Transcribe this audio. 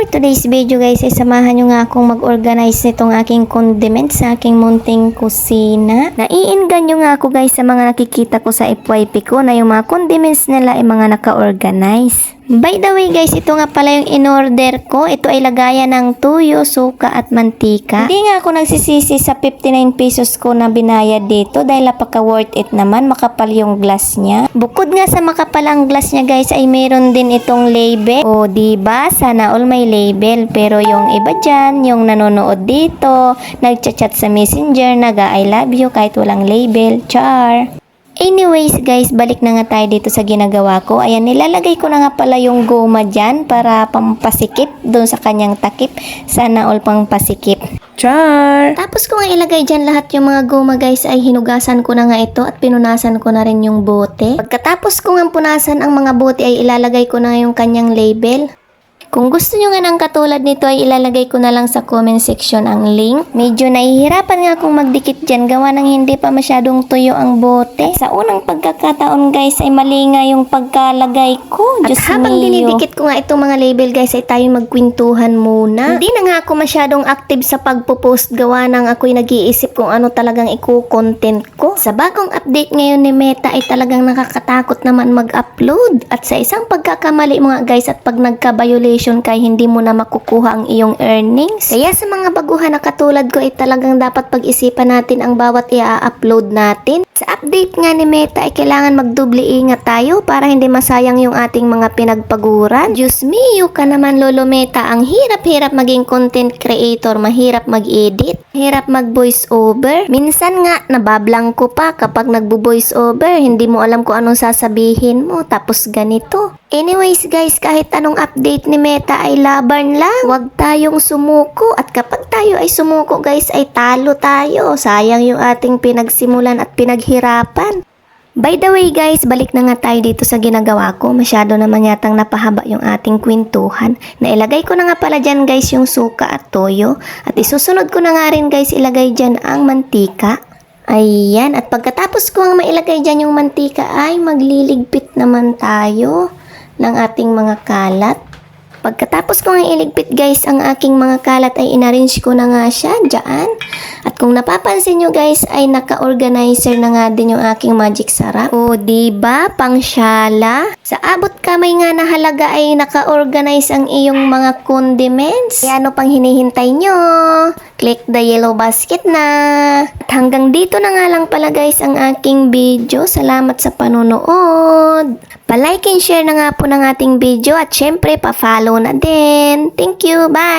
For today's video guys, ay samahan nyo nga akong mag-organize nitong aking condiments sa aking munting kusina. Naiingan nyo nga ako guys sa mga nakikita ko sa FYP ko na yung mga condiments nila ay mga naka-organize. By the way guys, ito nga pala yung in-order ko. Ito ay lagayan ng tuyo, suka at mantika. Hindi nga ako nagsisisi sa 59 pesos ko na binayad dito dahil napaka worth it naman. Makapal yung glass niya. Bukod nga sa makapal ang glass niya guys ay meron din itong label. O diba? Sana all may label. Pero yung iba dyan, yung nanonood dito, nagchat-chat sa messenger, naga I love you kahit walang label. Char! Anyways guys, balik na nga tayo dito sa ginagawa ko. Ayan, nilalagay ko na nga pala yung goma dyan para pampasikip doon sa kanyang takip. Sana all pang pasikip. Char! Tapos kung ilagay dyan lahat yung mga goma guys ay hinugasan ko na nga ito at pinunasan ko na rin yung bote. Pagkatapos ko nga punasan ang mga bote ay ilalagay ko na yung kanyang label. Kung gusto nyo nga ng katulad nito ay ilalagay ko na lang sa comment section ang link. Medyo nahihirapan nga akong magdikit dyan gawa ng hindi pa masyadong tuyo ang bote. Sa unang pagkakataon guys ay mali nga yung pagkalagay ko. At Diyos habang mio. dinidikit ko nga itong mga label guys ay tayo magkwentuhan muna. Hindi na nga ako masyadong active sa pagpo-post gawa ng ako'y nag-iisip kung ano talagang i-content ko. Sa bagong update ngayon ni Meta ay talagang nakakatakot naman mag-upload. At sa isang pagkakamali mo nga guys at pag nagka-violation kay hindi mo na makukuha ang iyong earnings. Kaya sa mga baguhan na katulad ko ay talagang dapat pag-isipan natin ang bawat i-upload natin. Sa update nga ni Meta ay kailangan magdubli ingat tayo para hindi masayang yung ating mga pinagpaguran. Diyos mio ka naman Lolo Meta, ang hirap-hirap maging content creator, mahirap mag-edit, hirap mag-voice over. Minsan nga nabablang ko pa kapag nagbo-voice over, hindi mo alam kung anong sasabihin mo tapos ganito. Anyways guys, kahit anong update ni Meta ay laban lang. Huwag tayong sumuko at kapag tayo ay sumuko guys ay talo tayo. Sayang yung ating pinagsimulan at pinaghirapan. By the way guys, balik na nga tayo dito sa ginagawa ko. Masyado naman yatang napahaba yung ating kwentuhan. Nailagay ko na nga pala dyan guys yung suka at toyo. At isusunod ko na nga rin guys ilagay dyan ang mantika. Ayan, at pagkatapos ko ang mailagay dyan yung mantika ay magliligpit naman tayo ng ating mga kalat. Pagkatapos ko nga iligpit guys ang aking mga kalat ay inarrange ko na nga siya dyan. At kung napapansin nyo guys ay naka-organizer na nga din yung aking magic sarap. O diba pang syala? Sa abot kamay nga na halaga ay naka-organize ang iyong mga condiments. Kaya ano pang hinihintay nyo? Click the yellow basket na. At hanggang dito na nga lang pala guys ang aking video. Salamat sa panonood. Pa-like and share na nga po ng ating video at syempre pa-follow na din. Thank you. Bye!